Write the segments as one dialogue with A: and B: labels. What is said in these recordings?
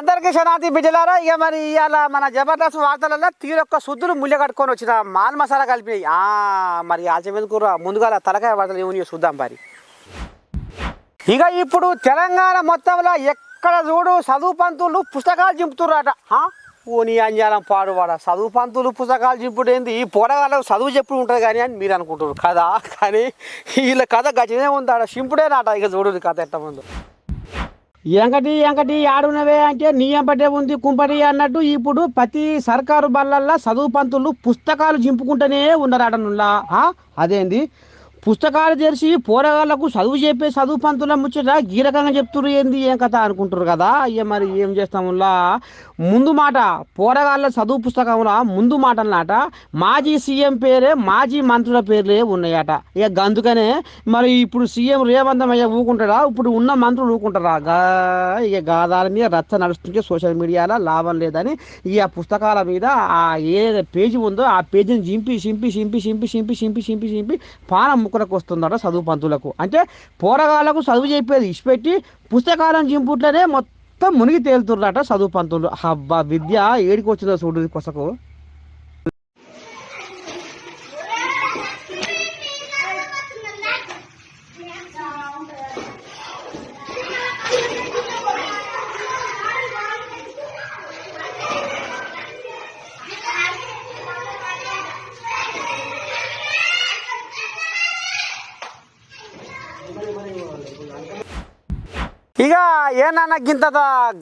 A: అందరికీ శనాతి బిడ్డలారా ఇక మరి ఇవాళ మన జబర్దస్త్ వార్తలలో తీరొక్క శుద్ధులు ముళ్ళ కట్టుకొని వచ్చిన మాల్ మసాలా కలిపినాయి. ఆ మరి ఆచమేందు ముందుగా తలకాయ వార్తలు ఏమని చూద్దాం మరి. ఇక ఇప్పుడు తెలంగాణ మొత్తంలో ఎక్కడ చూడు చదువు పంతులు పుస్తకాలు చింపుతుర్రట. ఓని అంజాలం పాడువాడ. చదువు పంతులు పుస్తకాలు చింపుడు ఏంది? ఈ పోరగాళ్ళకు చదువు చెప్పుడు ఉంటుంది కానీ అని మీరు అనుకుంటారు కదా? కానీ వీళ్ళ కథ గజనే ఉందాడ? చింపుడేనాట ఇక చూడు కథ ఎట్ట ముందు ఎంకటి ఎంకటి ఆడునవే అంటే నీ ఎంపటే ఉంది కుంపటి అన్నట్టు ఇప్పుడు ప్రతి సర్కారు బళ్ళల్లో చదువు పంతులు పుస్తకాలు చింపుకుంటూనే ఉన్నారట నుల్లా. అదేంది? పుస్తకాలు తెరిచి పోరగాళ్ళకు చదువు చెప్పే చదువు పంతుల ముచ్చట ఈ రకంగా చెప్తున్నారు ఏంది ఏం కథ అనుకుంటారు కదా? ఇక మరి ఏం చేస్తాములా ముందు మాట పోరగాళ్ళ చదువు పుస్తకంలో ముందు మాట అన్నమాట మాజీ సీఎం పేరే మాజీ మంత్రుల పేర్లే ఉన్నాయట. ఇక అందుకనే మరి ఇప్పుడు సీఎం రేవంతం అయ్యా ఊకుంటాడా? ఇప్పుడు ఉన్న మంత్రులు ఊకుంటారా? గా ఇక గాదాల మీద రచ్చ నడుస్తుంటే సోషల్ మీడియాలో లాభం లేదని ఈ ఆ పుస్తకాల మీద ఆ ఏ పేజీ ఉందో ఆ పేజీని చింపి చింపి చింపి చింపి చింపి చింపి చింపి చింపి పానం ముక్కలకు వస్తుందట చదువు పంతులకు. అంటే పోరగాళ్ళకు చదువు చెప్పేది ఇచ్చిపెట్టి పుస్తకాలను చింపుట్లనే మొత్తం మునిగి తేలుతుర్రట చదువు పంతులు. హబ్బా విద్య ఏడికి వచ్చిందో చూడు కొసకు. నాన్న నాకు ఇంత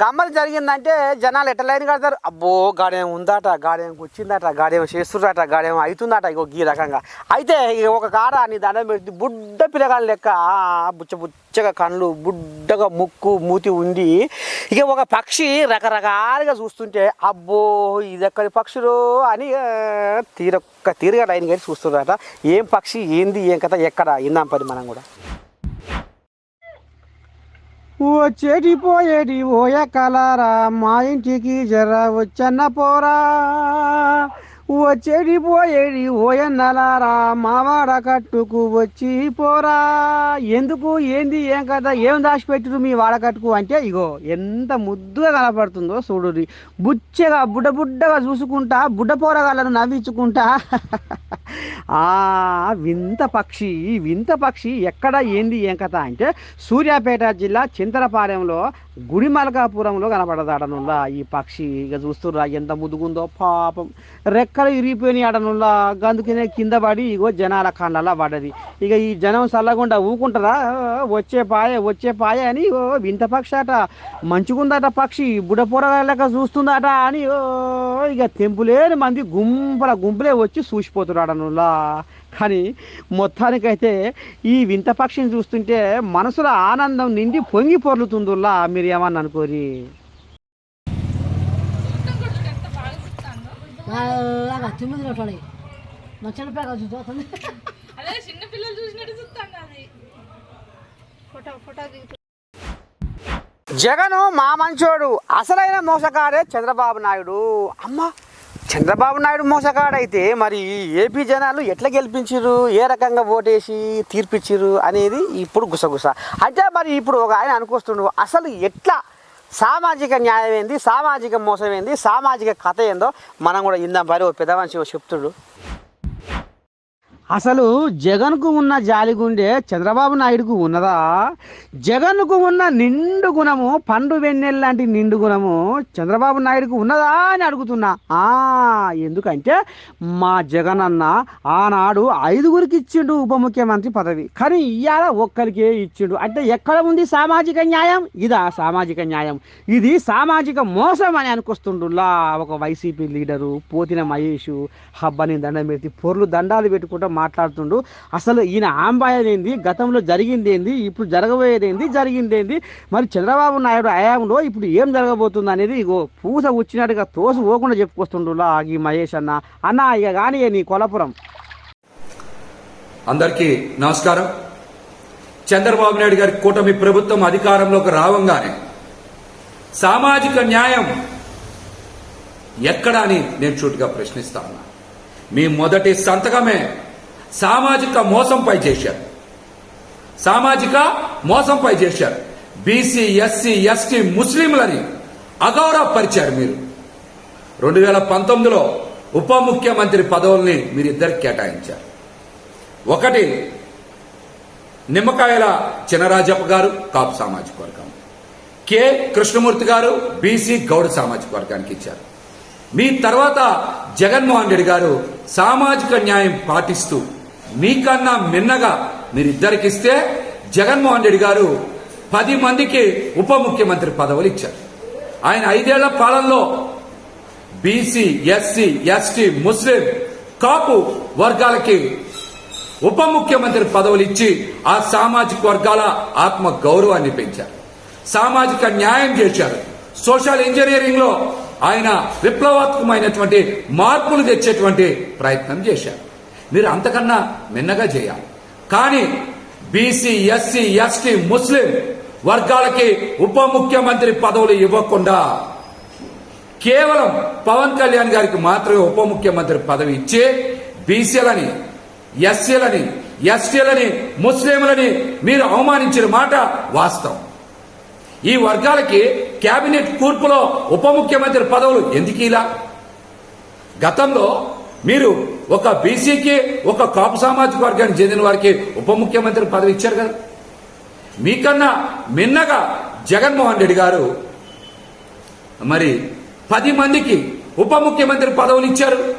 A: గమ్మలు జరిగిందంటే జనాలు ఎట్టలేని లైన్ కడతారు? అబ్బో గాడేం ఉందట గాడేం వచ్చిందట గాడేం చేస్తుందట గాడేం అవుతుందట ఇగో ఈ రకంగా. అయితే ఇక ఒక కాడ నీ దండం పెట్టి బుడ్డ పిల్లగాళ్ళ లెక్క బుచ్చ బుచ్చగా కళ్ళు బుడ్డగా ముక్కు మూతి ఉండి ఇక ఒక పక్షి రకరకాలుగా చూస్తుంటే అబ్బో ఇది ఎక్కడి పక్షులు అని తీరొక్క తీరుగా లైన్ కట్టి చూస్తుందట. ఏం పక్షి ఏంది ఏం కథ ఎక్కడ ఇందాం పది మనం కూడా. వచ్చేటి పోయేటి ఓయ కలరా మా ఇంటికి జర వచ్చన్న పోరా? వచ్చేటి పోయేటి ఓయన్నలారా మావాడ కట్టుకు వచ్చి పోరా. ఎందుకు ఏంది ఏం కదా ఏం దాచిపెట్టుడు మీ వాడకట్టుకు అంటే ఇగో ఎంత ముద్దుగా కనపడుతుందో చూడు బుచ్చగా బుడ్డ బుడ్డగా చూసుకుంటా బుడ్డ పోరగాళ్ళను నవ్వించుకుంటా. ఆ వింత పక్షి ఈ వింత పక్షి ఎక్కడ ఏంది ఏం కథ అంటే సూర్యాపేట జిల్లా చింతలపాలెంలో గుడిమలకాపురంలో కనపడదాడనుల్లా ఈ పక్షి ఇక చూస్తుర్రా ఎంత ముదుగుందో పాపం. రెక్కలు ఇరిగిపోయినాయి అడనుల్లా అందుకనే కింద పడి ఇగో జనాల కళ్ళలా పడది ఇక ఈ జనం చల్లకుండా ఊకుంటారా? వచ్చే పాయ వచ్చే పాయ అని ఓ వింత పక్షి అట మంచిగుందట పక్షి బుడపూరలేక చూస్తుందట అని ఓ ఇక తెంపులేని మంది గుంపుల గుంపులే వచ్చి చూసిపోతున్నాడనులా కానీ మొత్తానికైతే ఈ వింత పక్షిని చూస్తుంటే మనసులో ఆనందం నిండి పొంగి పొర్లుతుందిలా మీరు ఏమన్నా అనుకోరి జగను మా మంచోడు. అసలైన మోసకారే చంద్రబాబు నాయుడు. అమ్మా చంద్రబాబు నాయుడు మోసగాడైతే మరి ఏపీ జనాలు ఎట్లా గెలిపించారు ఏ రకంగా ఓటేసి తీర్పిచ్చిర్రు అనేది ఇప్పుడు గుసగుస. అంటే మరి ఇప్పుడు ఒక ఆయన అనుకొస్తుండు అసలు ఎట్లా సామాజిక న్యాయం ఏంది సామాజిక మోసం ఏంది సామాజిక కథ ఏందో మనం కూడా ఇందాం పరి ఓ పెద్ద మనిషి చెప్తుడు. అసలు జగన్కు ఉన్న జాలి గుండె చంద్రబాబు నాయుడుకు ఉన్నదా? జగన్కు ఉన్న నిండు గుణము పండు వెన్నెల్ లాంటి నిండు గుణము చంద్రబాబు నాయుడుకు ఉన్నదా అని అడుగుతున్నా. ఆ ఎందుకంటే మా జగన్ అన్న ఆనాడు ఐదుగురికి ఇచ్చిండు ఉప ముఖ్యమంత్రి పదవి. కానీ ఇవాళ ఒక్కరికే ఇచ్చిండు. అంటే ఎక్కడ ఉంది సామాజిక న్యాయం? ఇదా సామాజిక న్యాయం. ఇది సామాజిక మోసం అని అనుకొస్తుండులా ఒక వైసీపీ లీడరు పోతిన మహేష్ హబ్బని దండం పెట్టి పొర్లు దండాలు పెట్టుకుంటాం మాట్లాడుతుండు. అసలు ఈయన ఆంబాయదేంది గతంలో జరిగింది ఏంది ఇప్పుడు జరగబోయేదేంది? జరిగిందేంది? మరి చంద్రబాబు నాయుడు హయాంలో ఇప్పుడు ఏం జరగబోతుంది అనేది ఇగో పూస వచ్చినట్టుగా తోసు పోకుండా చెప్పుకొస్తుండులా ఈ మహేష్ అన్న. అన్న ఇక కానీ నీ కొలపురం.
B: అందరికీ నమస్కారం. చంద్రబాబు నాయుడు గారి కూటమి ప్రభుత్వం అధికారంలోకి రావంగానే సామాజిక న్యాయం ఎక్కడా అని నేను చూటుగా ప్రశ్నిస్తా ఉన్నా. మీ మొదటి సంతకమే సామాజిక మోసంపై చేశారు. సామాజిక మోసంపై చేశారు. బీసీ ఎస్సీ ఎస్టీ ముస్లింలని అగౌరవపరిచారు మీరు. రెండు వేల పంతొమ్మిదిలో ఉప ముఖ్యమంత్రి పదవుల్ని మీరిద్దరికి కేటాయించారు. ఒకటి నిమ్మకాయల చినరాజప్ప గారు కాపు సామాజిక వర్గం. కె కృష్ణమూర్తి గారు బీసీ గౌడ్ సామాజిక వర్గానికి ఇచ్చారు. మీ తర్వాత జగన్మోహన్ రెడ్డి గారు సామాజిక న్యాయం పాటిస్తూ మీకన్నా మిన్నగా మీరిద్దరికిస్తే జగన్మోహన్ రెడ్డి గారు పది మందికి ఉప ముఖ్యమంత్రి పదవులు ఇచ్చారు. ఆయన ఐదేళ్ళ పాలనలో బీసీ ఎస్సీ ఎస్టీ ముస్లిం కాపు వర్గాలకి ఉప ముఖ్యమంత్రి పదవులు ఇచ్చి ఆ సామాజిక వర్గాల ఆత్మ గౌరవాన్ని పెంచారు. సామాజిక న్యాయం చేశారు. సోషల్ ఇంజనీరింగ్లో ఆయన విప్లవాత్మకమైనటువంటి మార్పులు తెచ్చేటువంటి ప్రయత్నం చేశారు. మీరు అంతకన్నా మిన్నగా చేయాలి. కానీ బీసీ ఎస్సీ ఎస్టీ ముస్లిం వర్గాలకి ఉప ముఖ్యమంత్రి పదవులు ఇవ్వకుండా కేవలం పవన్ కళ్యాణ్ గారికి మాత్రమే ఉప ముఖ్యమంత్రి పదవి ఇచ్చి బీసీలని ఎస్సీలని ఎస్టీలని ముస్లింలని మీరు అవమానించిన మాట వాస్తవం. ఈ వర్గాలకి కేబినెట్ కూర్పులో ఉప ముఖ్యమంత్రి పదవులు ఎందుకు ఇలా? గతంలో మీరు ఒక బీసీకి ఒక కాపు సామాజిక వర్గానికి చెందిన వారికి ఉప ముఖ్యమంత్రి పదవి ఇచ్చారు కదా. మీకన్నా మిన్నగా జగన్మోహన్ రెడ్డి గారు మరి పది మందికి ఉప ముఖ్యమంత్రి పదవులు ఇచ్చారు.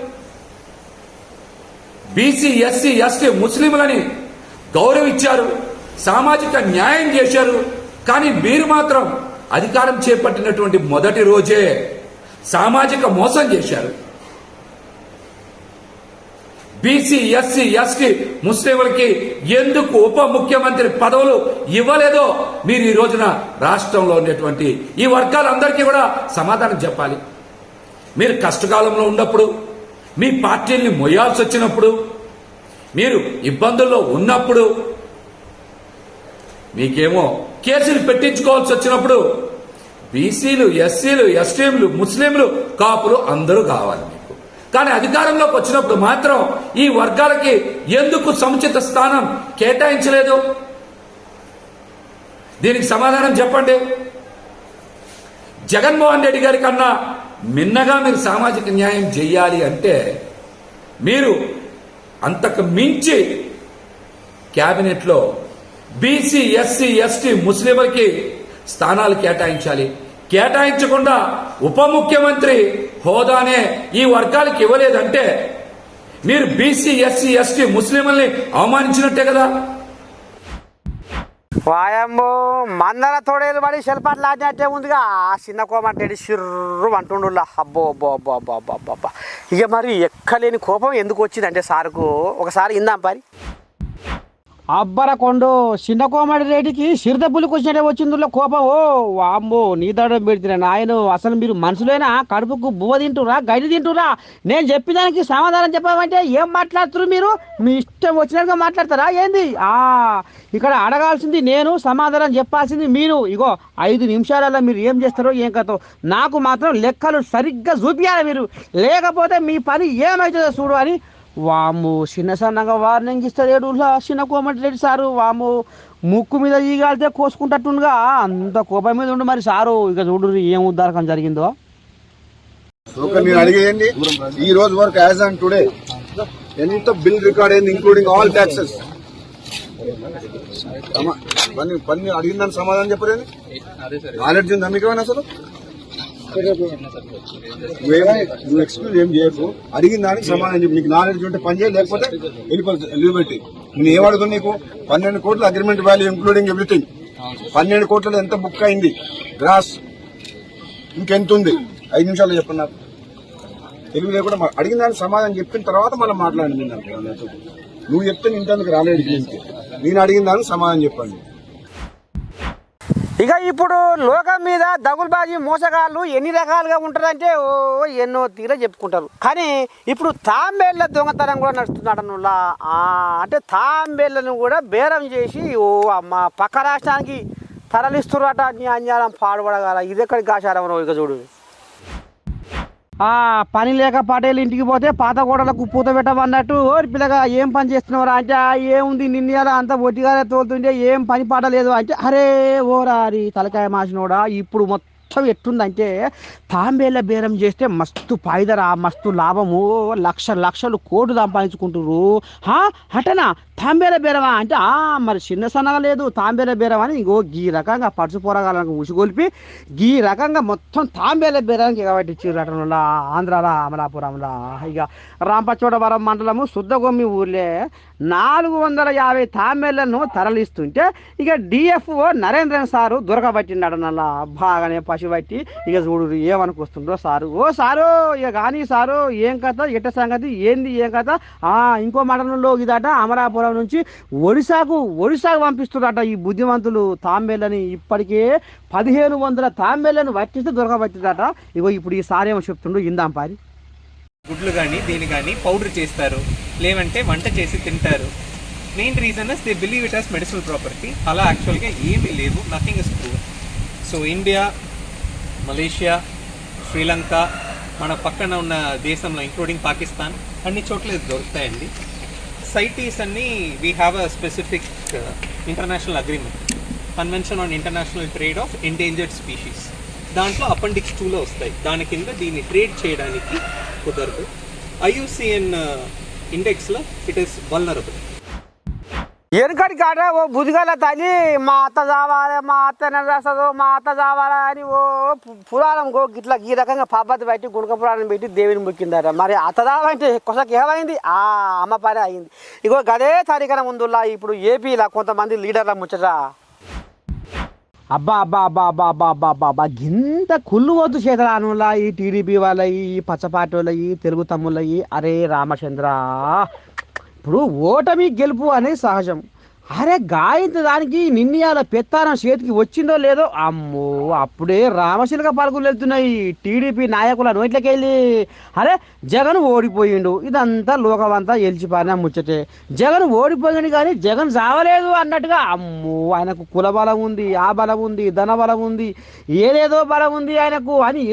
B: బీసీ ఎస్సీ ఎస్టీ ముస్లింలని గౌరవించారు సామాజిక న్యాయం చేశారు. కానీ మీరు మాత్రం అధికారం చేపట్టినటువంటి మొదటి రోజే సామాజిక మోసం చేశారు. బీసీ ఎస్సీ ఎస్టీ ముస్లింలకి ఎందుకు ఉప ముఖ్యమంత్రి పదవులు ఇవ్వలేదో మీరు ఈ రోజున రాష్ట్రంలో ఉండేటువంటి ఈ వర్గాలందరికీ కూడా సమాధానం చెప్పాలి. మీరు కష్టకాలంలో ఉన్నప్పుడు మీ పార్టీల్ని మొయ్యాల్సి వచ్చినప్పుడు మీరు ఇబ్బందుల్లో ఉన్నప్పుడు మీకేమో కేసులు పెట్టించుకోవాల్సి వచ్చినప్పుడు బీసీలు ఎస్సీలు ఎస్టీలు ముస్లింలు కాపులు అందరూ కావాలి. కానీ అధికారంలోకి వచ్చినప్పుడు మాత్రం ఈ వర్గాలకి ఎందుకు సముచిత స్థానం కేటాయించలేదు? దీనికి సమాధానం చెప్పండి. జగన్మోహన్ రెడ్డి గారి కన్నా మిన్నగా మీరు సామాజిక న్యాయం చేయాలి అంటే మీరు అంతకు మించి క్యాబినెట్లో బీసీ ఎస్సీ ఎస్టీ ముస్లింలకి స్థానాలు కేటాయించాలి. కేటాయించకుండా ఉప ముఖ్యమంత్రి హోదానే ఈ వర్గాలకు ఇవ్వలేదంటే మీరు బీసీ ఎస్సీ ఎస్టీ ముస్లింలని అవమానించినట్టే కదా?
A: వాయమ్మో మందర తోడేలు పడి శిల్పాట్లు ఆడినట్టే ఉందిగా. ఆ చిన్న కోమంటేడి సిర్రు అంటుండులా. అబ్బో అబ్బో అబ్బో అబ్బో అబ్బో అబ్బో అబ్బా. ఇక మరి ఎక్కలేని కోపం ఎందుకు వచ్చిందంటే సార్కు? ఒకసారి ఇందాం పరి. అబ్బర కొండు చిన్న కోమడి రేటికి సిరద పులికి వచ్చినట్టే వచ్చిందిలో కోపం. ఓ వామ్మో నీ దడం పెడితే నాయన అసలు మీరు మనుషులైనా? కడుపుకు బువ్వ తింటురా గడి తింటురా నేను చెప్పిదానికి సమాధానం చెప్పామంటే ఏం మాట్లాడుతురు మీరు? మీ ఇష్టం వచ్చినట్టుగా మాట్లాడతారా? ఏంది? ఆ ఇక్కడ అడగాల్సింది నేను సమాధానం చెప్పాల్సింది మీరు. ఇగో ఐదు నిమిషాలలో మీరు ఏం చేస్తారో ఏం కథో. నాకు మాత్రం లెక్కలు సరిగ్గా చూపించాలి మీరు. లేకపోతే మీ పని ఏమవుతుందో చూడు అని వాము చిన్న సన్నగా వార్నింగ్ ఇస్తాడు చిన్న కోమటి రెడ్డి సారు వాము ముక్కు మీద ఈగాలితే కోసుకుంటట్టుండగా. అంత కోపం మీద ఉండు మరి సారు. ఇక చూడు ఏం ఉద్దారకం జరిగిందో.
C: నేను అడిగేయండి. ఈ రోజు వరకు యాజ్ ఆన్ టుడే ఎంత బిల్ రికార్డ్ అయింది ఇంక్లూడింగ్ ఆల్ ట్యాక్సెస్ పని పని అడిగిన దానికి సమాధానం చెప్పలేదు? నాలెడ్జ్ ఉందా అసలు? నువ్వు ఎక్స్క్యూజ్ ఏం చేయకు? అడిగిన దానికి సమాధానం చెప్పు. నీకు నాలెడ్జ్ ఉంటే పని చేయాలి లేకపోతే వెళ్ళిపోతుంది లీవ్ నేను ఏం అడుగుతున్నా నీకు? పన్నెండు కోట్ల అగ్రిమెంట్ వాల్యూ ఇంక్లూడింగ్ ఎవ్రీథింగ్ పన్నెండు కోట్ల ఎంత బుక్ అయింది? గ్రాస్ ఇంకెంత ఉంది ఐదు నిమిషాలు చెప్పండి నాకు తెలుగు లేకుండా అడిగిన దానికి సమాధానం చెప్పిన తర్వాత మనం మాట్లాడండి నేను. నువ్వు చెప్తే నేను ఇంతకు రాలేదు నేను అడిగిన దానికి సమాధానం చెప్పండి.
A: ఇక ఇప్పుడు లోకం మీద దగులుబాజీ మోసగాళ్ళు ఎన్ని రకాలుగా ఉంటారంటే ఓ ఎన్నో తీర చెప్పుకుంటారు. కానీ ఇప్పుడు తాంబేళ్ళ దొంగతనం కూడా నడుస్తున్నాడు అనులా అంటే తాంబేళ్ళను కూడా బేరం చేసి ఓ అమ్మ పక్క రాష్ట్రానికి తరలిస్తున్నట అన్యాయం పాడుపడగల. ఇది ఎక్కడికి కాశారం ఇక చూడు. పని లేక పటేలు ఇంటికి పోతే పాత గోడలకు పూత పెట్టమన్నట్టు ఓరి పిల్లగా ఏం పని చేస్తున్నారా అంటే ఏముంది నిన్న అంత ఒట్టిగానే తోలుతుంటే ఏం పని పాట లేదు అంటే అరే ఓరారి తలకాయ మాసినోడా ఇప్పుడు మొత్తం ఎట్టుందంటే తాంబేళ్ళ బేరం చేస్తే మస్తు పాయిదరా మస్తు లాభము లక్ష లక్షలు కోట్లు సంపాదించుకుంటురు హా అటనా తాంబేల బేరమా అంటే ఆ మరి చిన్న సన్నగా లేదు తాంబేల బేరం అని ఇంకో గీ రకంగా పడుచు పోరగాలకు ఉసిగొల్పి ఈ రకంగా మొత్తం తాంబేల బేరానికి కాబట్టి ఇచ్చారు ఆంధ్రాలో అమలాపురంలో ఇక రాంపచోడవరం మండలము శుద్ధగొమ్మి ఊర్లే నాలుగు వందల యాభై తాంబేళ్ళను తరలిస్తుంటే ఇక డిఎఫ్ఓ నరేంద్రన్ సారు దొరకబట్టిండట నల్లా బాగానే పసిబట్టి ఇక చూడు ఏమనుకొస్తుండ్రో సారు. ఓ సారు ఇక కానీ సారు ఏం కథ ఎట్ట సంగతి ఏంది ఏం కథ? ఆ ఇంకో మండలంలో ఇదట అమరాపురం నుంచి ఒడిశాకు ఒడిశాకు పంపిస్తున్నారట ఈ బుద్ధిమంతులు తాంబేళ్ళని. ఇప్పటికే పదిహేను వందల తాంబేళ్ళని పట్టిస్తే దొరకబట్టిందట. ఇగో ఇప్పుడు ఈ సారేమో చెప్తుండ్రు ఇందాం పారి.
D: గుడ్లు కానీ దీని కానీ పౌడర్ చేస్తారు. లేవంటే వంట చేసి తింటారు. Main reason they believe it as medicinal property. అలా యాక్చువల్గా ఏమీ లేవు. Nothing is prove. So India Malaysia Sri Lanka మన పక్కన ఉన్న దేశంలో ఇంక్లూడింగ్ పాకిస్తాన్ అన్ని చోట్ల ఇది దొరుకుతాయండి. సైటీస్ అన్ని we have a specific international agreement convention on international trade of endangered species దాంట్లో అపెండిక్స్ టూలో వస్తాయి. దాని కింద దీన్ని ట్రేడ్ చేయడానికి కుదరదు. ఐయుసిఎన్ ఇండెక్స్లో ఇట్ ఈస్ వల్నరబుల్
A: వెనకటి కాడ ఓ బుదిగల తల్లి మా అత్త చావాలి మా అత్త నెలరాసదు మా అత్త చావాలా అని ఓ పురాణం గో ఇట్లా ఈ రకంగా పబ్బతి పెట్టి గుణక పురాణం పెట్టి దేవుని మొక్కిందట. మరి అత్త చావంటే కొసకి ఏమైంది? ఆ అమ్మ పని అయింది. ఇగో గదే తారీఖన ముందులా ఇప్పుడు ఏపీలా కొంతమంది లీడర్ల ముచ్చట. అబ్బా అబ్బా అబ్బా అబ్బా అబ్బా అబ్బా అబ్బా అబ్బా గింత కుళ్ళు వద్దు చేతరానులా ఈ టీడీపీ వాళ్ళయి ఈ పచ్చపాటి వాళ్ళయి తెలుగు తమ్ముళ్ళయి అరే రామచంద్ర. ఇప్పుడు ఓటమి గెలుపు అనేది సహజం. అరే గాయంత దానికి నిన్నయాల పెత్తానం చేతికి వచ్చిందో లేదో అమ్మో అప్పుడే రామశిలక పలుకులు వెళ్తున్నాయి. టీడీపీ నాయకుల నోట్లకెళ్ళి అరే జగన్ ఓడిపోయిండు. ఇదంతా లోకమంతా ఎలిచిపారిన ముచ్చటే. జగన్ ఓడిపోయింది కానీ జగన్ చావలేదు అన్నట్టుగా అమ్మో ఆయనకు కుల బలం ఉంది ఆ బలం ఉంది ధన బలం ఉంది ఏదేదో బలం ఉంది ఆయనకు అని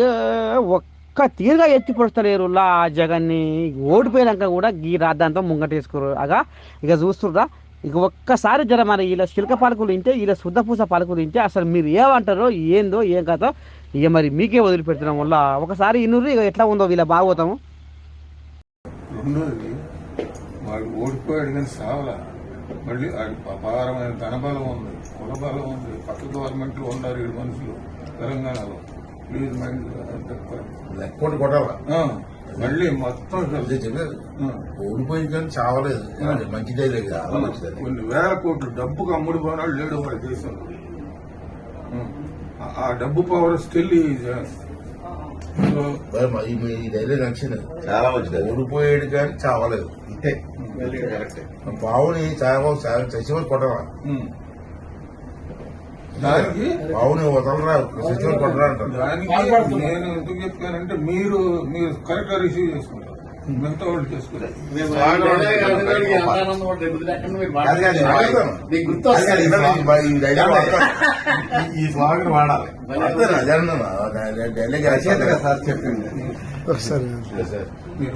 A: ఒక్క ఒక్క తీరుగా ఎత్తి పొడుస్తలేరు లా జగన్ని. ఓడిపోయినాక కూడా ఈ రాద్దాంతం ముంగటేసుకోరు. అగా ఇక చూస్తుర్రా ఇక ఒక్కసారి జర మరి ఇలా శిల్క పాలకులు తింటే ఇలా శుద్ధపూస పాలకులు తింటే అసలు మీరు ఏమంటారో ఏందో ఏం కథో ఇక మరి మీకే వదిలిపెడుతున్నాం వల్ల. ఒకసారి ఇన్నుర్రి ఇక ఎట్లా ఉందో వీళ్ళ బాగోతాము
E: వాడు ఓడిపోయాడు కానీ సావలా. మళ్ళీ వాడి అపారమైన ధనబలం ఉంది కులబలం ఉంది. పక్క గవర్నమెంట్లు ఉన్నారు ఏడు మనుషులు తెలంగాణలో.
F: లెక్కోటి కొట్టాల?
E: మళ్ళీ మొత్తం
F: చెప్పలేదు
E: ఆ,
F: ఓడిపోయి కానీ చావలేదు. మంచిదే లేదు
E: కొన్ని వేల కోట్లు డబ్బుకు అమ్ముడు పోనాడు లేడు వాడి దేశంలో ఆ, డబ్బు పవర్ స్టిల్
F: ఈ ధైర్యం నచ్చింది. చాలా మంచిది ఓడిపోయాడు కానీ చావలేదు. ఇంతే పావుని చావ చచ్చిపోయి కొట్టరా.
E: దానికి
F: అవును వదలరా సిస్టమ్
E: దానికి నేను ఎందుకు చెప్పానంటే మీరు మీరు కరెక్ట్గా రిసీవ్ చేసుకుంటారు. మిగతా వాళ్ళు చేసుకుంటారు.
F: ఈ స్లాగర్ వాడాలి. డైలీ రచయిత సార్ చెప్పింది. ఒకసారి. మీరు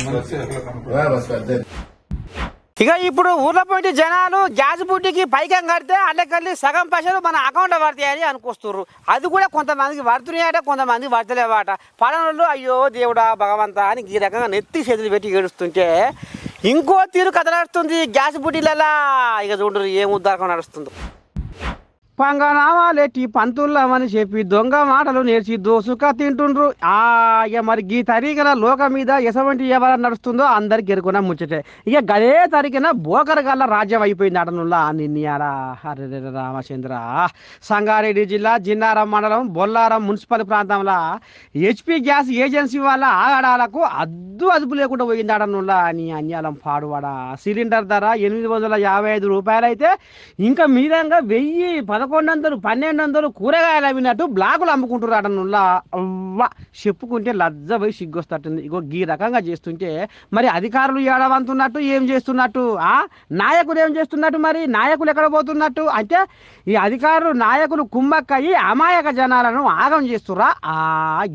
A: ఇక ఇప్పుడు ఊర్లో పోయి జనాలు గ్యాస్ బుడ్డికి పైకం కడితే అల్లెకల్లి సగం పైసలు మన అకౌంట్లో పడతాయని అనుకొస్తున్నారు అది కూడా కొంతమందికి పడుతున్నాయట కొంతమందికి పడతలేవాట పడనోళ్ళు అయ్యో దేవుడా భగవంత అని ఈ రకంగా నెత్తి చేతులు పెట్టి ఏడుస్తుంటే ఇంకో తీరు కథ నడుస్తుంది గ్యాస్ బుడ్డీలలా. ఇక చూడరు ఏం ఉద్దారకం నడుస్తుందో. పంగనామాలెట్టి పంతుల్లమని చెప్పి దొంగ మాటలు నేర్చి దోసుక తింటుండ్రు. ఆయ ఇక మరి గీ తరీకన లోకం మీద ఎసవంటి ఎవర నడుస్తుందో అందరికి ఎరుకున ముచ్చటే. ఇక గదే తరికిన బోకర గల్ల రాజ్యం అయిపోయింది అటనుల్లా నిన్నయారా హరే రామచంద్ర. సంగారెడ్డి జిల్లా జిన్నారం మండలం బొల్లారం మున్సిపల్ ప్రాంతంలో. హెచ్పి గ్యాస్ ఏజెన్సీ వాళ్ళ ఆగడాలకు అద్దు అదుపు లేకుండా పోయింది అడనుల్లా అని అన్యాలం పాడువాడా సిలిండర్ ధర ఎనిమిది వందల యాభై ఐదు రూపాయలు అయితే ఇంకా మీదంగా వెయ్యి పదకొండు వందలు పన్నెండు వందలు కూరగాయలు అమ్మినట్టు బ్లాకులు అమ్ముకుంటారు అటనుల్లా అవ్వ చెప్పుకుంటే లజ్జ పోయి సిగ్గొస్తట్టుంది. ఇగో ఈ రకంగా చేస్తుంటే మరి అధికారులు ఏడవంతున్నట్టు ఏం చేస్తున్నట్టు ఆ? నాయకులు ఏం చేస్తున్నట్టు మరి? నాయకులు ఎక్కడ పోతున్నట్టు? అంటే ఈ అధికారులు నాయకులు కుమ్మక్కయ్యి అమాయక జనాలను ఆగం చేస్తుర్రా. ఆ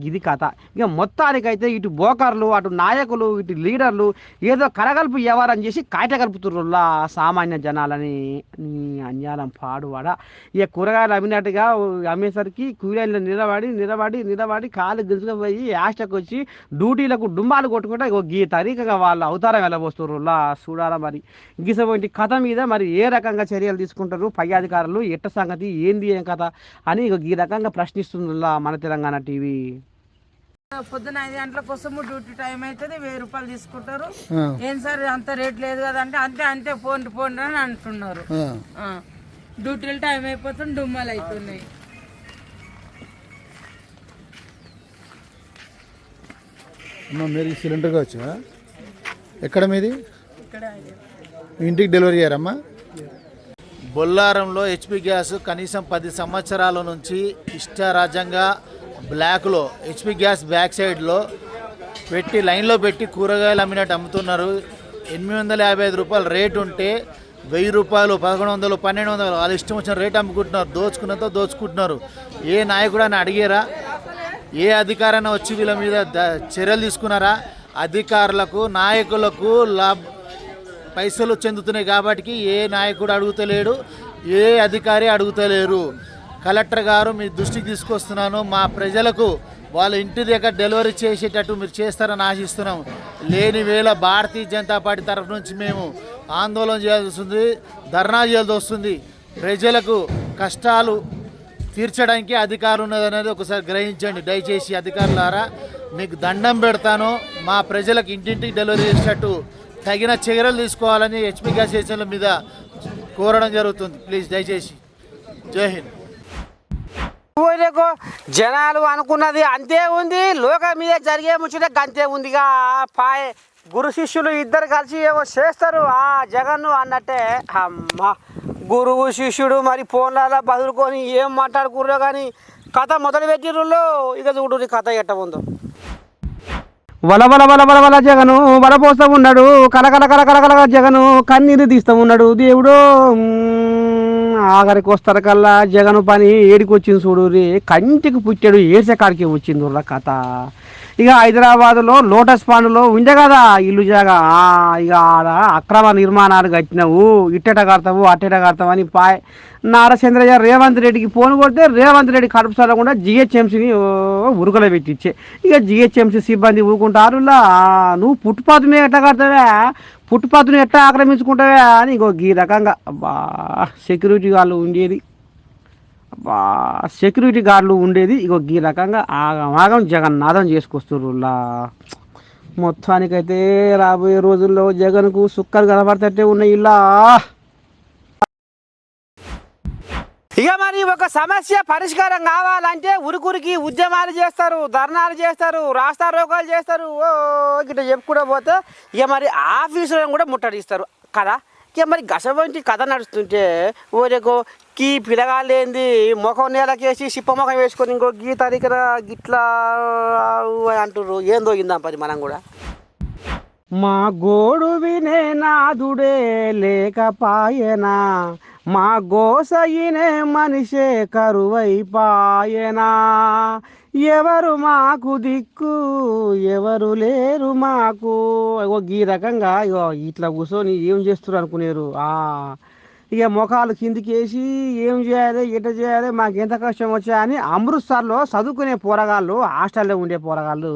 A: ఇది కథ. ఇక మొత్తానికైతే ఇటు బోకర్లు అటు నాయకులు ఇటు లీడర్లు ఏదో కరగలుపు వ్యవహారం చేసి కాయట కలుపుతుర్రులా సామాన్య జనాలని. నీ అన్యాలం పాడువాడ? ఇక కూరగాయలు అమ్మినట్టుగా అమ్మేసరికి కూలీలు నిలబడి నిలబడి నిలబడి కాలు గిలుసుకుపోయి యాస్టకు వచ్చి డ్యూటీలకు డుంబాలు కొట్టుకుంటే ఇగో గీ తరీకగా వాళ్ళు అవతారం వెళ్ళబోస్తుర్రులా చూడాలా మరి. గిసవంటి కథ మీద మరి ఏ రకంగా చర్యలు తీసుకుంటారు? పై అధికారులు ఎట్ట సంగతి? ఏంది ఏం కథ? అని ఈ రకంగా ప్రశ్నిస్తుందిలా మన తెలంగాణ టీవీ.
G: పొద్దున ఐదు గంటలకు వస్తాము డ్యూటీ టైం అవుతుంది వెయ్యి రూపాయలు తీసుకుంటారు. ఏం సార్ అంత రేట్ లేదు కదా అంటే అంతే అంతే పోండి పోండి అని అంటున్నారు. ఆ. డ్యూటీలు టైం అయిపోతుంది డుమ్మలు అవుతున్నాయి
H: అమ్మ మీరు ఈ సిలిండర్ కావచ్చు ఎక్కడ మీది? ఇంటికి డెలివరీ అయ్యారమ్మా? బొల్లారంలో హెచ్పి గ్యాస్ కనీసం పది సంవత్సరాల నుంచి ఇష్టారాజ్యంగా బ్లాక్లో హెచ్పి గ్యాస్ బ్యాక్ సైడ్లో పెట్టి లైన్లో పెట్టి కూరగాయలు అమ్మినట్టు అమ్ముతున్నారు. ఎనిమిది వందల యాభై ఐదు రూపాయలు రేటు ఉంటే వెయ్యి రూపాయలు పదకొండు వందలు పన్నెండు వందలు వాళ్ళు ఇష్టం వచ్చిన రేట్ అమ్ముకుంటున్నారు. దోచుకున్నంత దోచుకుంటున్నారు. ఏ నాయకుడు అని అడిగారా? ఏ అధికారైనా వచ్చి వీళ్ళ మీద చర్యలు తీసుకున్నారా? అధికారులకు నాయకులకు లాభ పైసలు చెందుతున్నాయి కాబట్టి ఏ నాయకుడు అడుగుతలేడు ఏ అధికారి అడుగుతలేరు. కలెక్టర్ గారు మీ దృష్టికి తీసుకొస్తున్నాను. మా ప్రజలకు వాళ్ళ ఇంటి దగ్గర డెలివరీ చేసేటట్టు మీరు చేస్తారని ఆశిస్తున్నాం. లేని వేళ భారతీయ జనతా పార్టీ తరఫు నుంచి మేము ఆందోళన చేయాల్సి వస్తుంది. ధర్నా చేయాల్సి వస్తుంది. ప్రజలకు కష్టాలు తీర్చడానికి అధికారం ఉన్నదనేది ఒకసారి గ్రహించండి. దయచేసి అధికారులారా మీకు దండం పెడతాను. మా ప్రజలకు ఇంటింటికి డెలివరీ చేసేటట్టు తగిన చర్యలు తీసుకోవాలని హెచ్పి గ్యాస్ స్టేషన్ల మీద కోరడం జరుగుతుంది. ప్లీజ్ దయచేసి. జై హింద్.
A: ఊరేకో జనాలు అనుకున్నది అంతే ఉంది. లోకం మీద జరిగే ముచ్చట అంతే ఉందిగా. పాయ్ గురు శిష్యులు ఇద్దరు కలిసి ఏమో చేస్తారు. ఆ జగన్ను అన్నట్టే అమ్మ గురువు శిష్యుడు మరి ఫోన్లలో బదులుకొని ఏం మాట్లాడుకుర్రో కానీ కథ మొదలు పెట్టిర్రులో ఇక చూడు కథ ఎట్ట ఉందో. వల వల వల వల వల జగను వడపోస్తూ ఉన్నాడు. కలకల కలకల కలక జగను కన్నీరు తీస్తూ ఉన్నాడు. దేవుడు ఆఖరికి వస్తారు కల్లా జగను పని ఏడికి వచ్చింది చూడు రే. కంటికి పుట్టాడు ఏసే కాడికి వచ్చింది కథ. ఇక హైదరాబాద్లో లోటస్ పాండ్లో ఉండే కదా ఇల్లు జాగా. ఆ, ఇక ఆడ అక్రమ నిర్మాణాలు కట్టినావు. ఇట్టట కడతావు అట్టట కడతావు అని పాయ్ నారసేంద్రయ్య రేవంత్ రెడ్డికి ఫోన్ కొడితే రేవంత్ రెడ్డి కడుపు చల్లకుండా జిహెచ్ఎంసీని ఉరుకలో పెట్టించే. ఇక జిహెచ్ఎంసీ సిబ్బంది ఊరుకుంటారు నువ్వు పుట్టుపాతు మీద ఎట్లా కడతావా? పుట్టుపాతుని ఎట్లా ఆక్రమించుకుంటావా? అని ఇంకో ఈ రకంగా బా సెక్యూరిటీ వాళ్ళు ఉండేది. సెక్యూరిటీ గార్డులు ఉండేది. ఇగో ఈ రకంగా ఆగం ఆగం జగన్నాథం చేసుకొస్తుర్రులా మొత్తానికైతే రాబోయే రోజుల్లో జగన్కు సుక్కలు కనబడతట్టే ఉన్నాయి ఇలా ఇక మరి ఒక సమస్య పరిష్కారం కావాలంటే ఉరుకురికి ఉద్యమాలు చేస్తారు ధర్నాలు చేస్తారు రాస్తా రోగాలు చేస్తారు. ఓ గిట్ట చెప్పుకుంటూ పోతే ఇక మరి ఆఫీసులను కూడా ముట్టడిస్తారు. కదా? ఇక మరి గసవంటి కథ నడుస్తుంటే ఓరేకో కీ పిలగాలేంది ముఖం నేలకేసి సిప్ప ముఖం వేసుకొని ఇంకో గీ తరికర గిట్లా అంటుర్రు. ఏందో ఇందాం పది మనం కూడా. మా గోడు వినే నాదుడే లేకపాయనా మా గోసయినే మనిషే కరువైపాయనా ఎవరు మాకు దిక్కు ఎవరు లేరు మాకు. ఇగో ఈ రకంగా ఇగో ఇట్లా కూర్చొని ఏం చేస్తున్నారు అనుకునేరు. ఆ ఇక ముఖాలు కిందికి వేసి ఏం చేయాలి ఎట చేయాలి మాకు ఎంత కష్టం వచ్చా అని అమృత్సర్లో చదువుకునే పోరగాళ్ళు హాస్టల్లో ఉండే పోరగాళ్ళు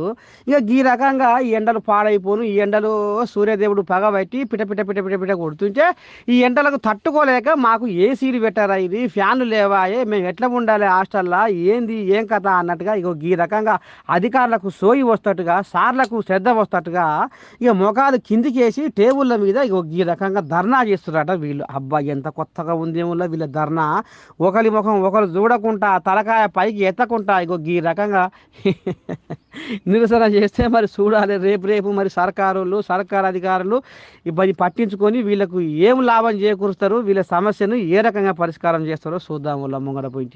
A: ఇక ఈ రకంగా ఈ ఎండలు పాడైపోను ఈ ఎండలు సూర్యదేవుడు పగబట్టి పిట పిట పిట పిట పిట కొడుతుంటే ఈ ఎండలకు తట్టుకోలేక మాకు ఏసీలు పెట్టారా ఇది ఫ్యాన్లు లేవాయే మేము ఎట్లా ఉండాలి హాస్టల్లో ఏంది ఏం కథ అన్నట్టుగా ఇక ఈ రకంగా అధికారులకు సోయి వస్తట్టుగా సార్లకు శ్రద్ధ వస్తట్టుగా ఇక ముఖాలు కిందికేసి టేబుల్ల మీద ఇక ఈ రకంగా ధర్నా చేస్తున్నారట వీళ్ళు. అబ్బా ఎంత కొత్తగా ఉందేమో వీళ్ళ ధర్నా. ఒకరి ముఖం ఒకరు చూడకుండా తలకాయ పైకి ఎత్తకుండా ఇగో ఈ రకంగా నిరసన చేస్తే మరి చూడాలి. రేపు రేపు మరి సర్కారులు సర్కారు అధికారులు ఇబ్బంది పట్టించుకొని వీళ్ళకు ఏం లాభం చేకూరుస్తారు? వీళ్ళ సమస్యను ఏ రకంగా పరిష్కారం చేస్తారో చూద్దాము వాళ్ళ ముంగడ పోయి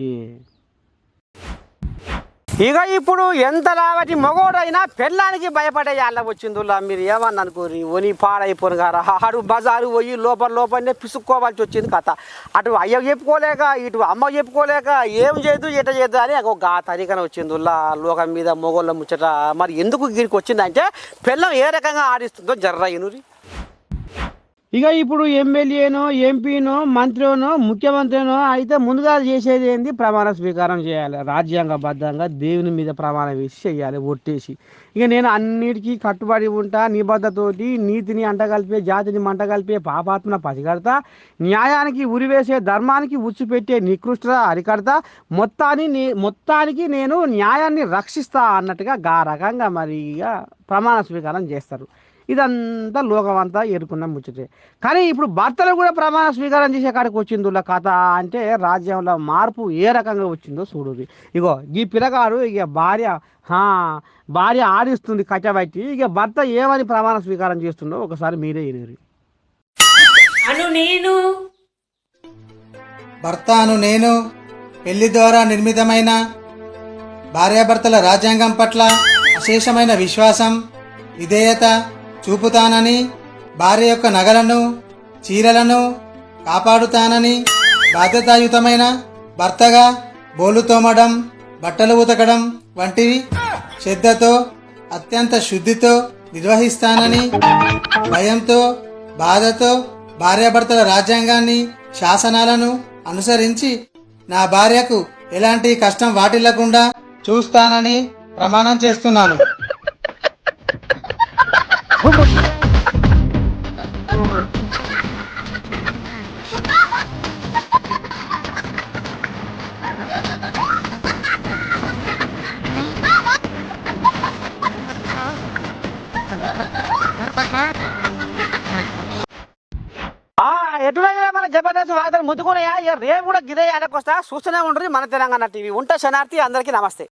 A: ఇక ఇప్పుడు ఎంత లావటి మగోడైనా పెళ్ళానికి భయపడే యాళ్ళ వచ్చిందిలా మీరు ఏమన్నా అనుకోరు? ఒని పాడైపోను గారా. ఆడు బజారు పోయి లోపల లోపలనే పిసుక్కోవాల్సి వచ్చింది కథ. అటు అయ్య చెప్పుకోలేక ఇటు అమ్మ చెప్పుకోలేక ఏం చేయదు ఎట చేయదు అని ఒక గా తరికన వచ్చిందిలా లోకం మీద మొగోళ్ళ ముచ్చట. మరి ఎందుకు గీడికి వచ్చిందంటే పెళ్ళం ఏ రకంగా ఆడిస్తుందో జర్ర ఇనురి. ఇక ఇప్పుడు ఎమ్మెల్యేనో ఎంపీనో మంత్రినో ముఖ్యమంత్రినో అయితే ముందుగా చేసేది ఏంది? ప్రమాణ స్వీకారం చేయాలి. రాజ్యాంగబద్ధంగా దేవుని మీద ప్రమాణం వేసి చేయాలి ఒట్టేసి. ఇక నేను అన్నిటికీ కట్టుబడి ఉంటా నిబద్ధతోటి నీతిని అంటగలిపే జాతిని మంటగలిపే పాపాత్మన పసిగడతా న్యాయానికి ఉరివేసే ధర్మానికి ఉచ్చు పెట్టే నికృష్ట అరికడతా మొత్తాన్ని నే మొత్తానికి నేను న్యాయాన్ని రక్షిస్తా అన్నట్టుగా గా రకంగా మరి ఇక ప్రమాణ స్వీకారం చేస్తారు. ఇదంతా లోకమంతా ఎరుకున్న ముచ్చటే. కానీ ఇప్పుడు భర్తలు కూడా ప్రమాణ స్వీకారం చేసే కాడికి వచ్చింది కథ అంటే రాజ్యంలో మార్పు ఏ రకంగా వచ్చిందో చూడుది ఇగో ఈ పిల్లగాడు ఇక భార్య హా, భార్య ఆడిస్తుంది కట్టబట్టి ఇక భర్త ఏమని ప్రమాణ స్వీకారం చేస్తుండో ఒకసారి మీరే
G: అను నేను.
I: భర్త అను నేను పెళ్ళి ద్వారా నిర్మితమైన భార్యాభర్తల రాజ్యాంగం పట్ల అశేషమైన విశ్వాసం విధేయత చూపుతానని భార్య యొక్క నగలను చీరలను కాపాడుతానని బాధ్యతాయుతమైన భర్తగా బోలు తోమడం బట్టలు ఉతకడం వంటివి శ్రద్ధతో అత్యంత శుద్ధితో నిర్వహిస్తానని భయంతో బాధతో భార్యాభర్తల రాజ్యాంగాన్ని శాసనాలను అనుసరించి నా భార్యకు ఎలాంటి కష్టం వాటిల్లకుండా చూస్తానని ప్రమాణం చేస్తున్నాను.
A: ఎటువైనా మన జబర్దస్త్ వార్తలు ముద్దుకున్నాయా? ఇక రేపు కూడా గిదే వస్తా చూస్తూనే ఉంటుంది మన తెలంగాణ టీవీ. ఉంటే శనార్థి అందరికీ నమస్తే.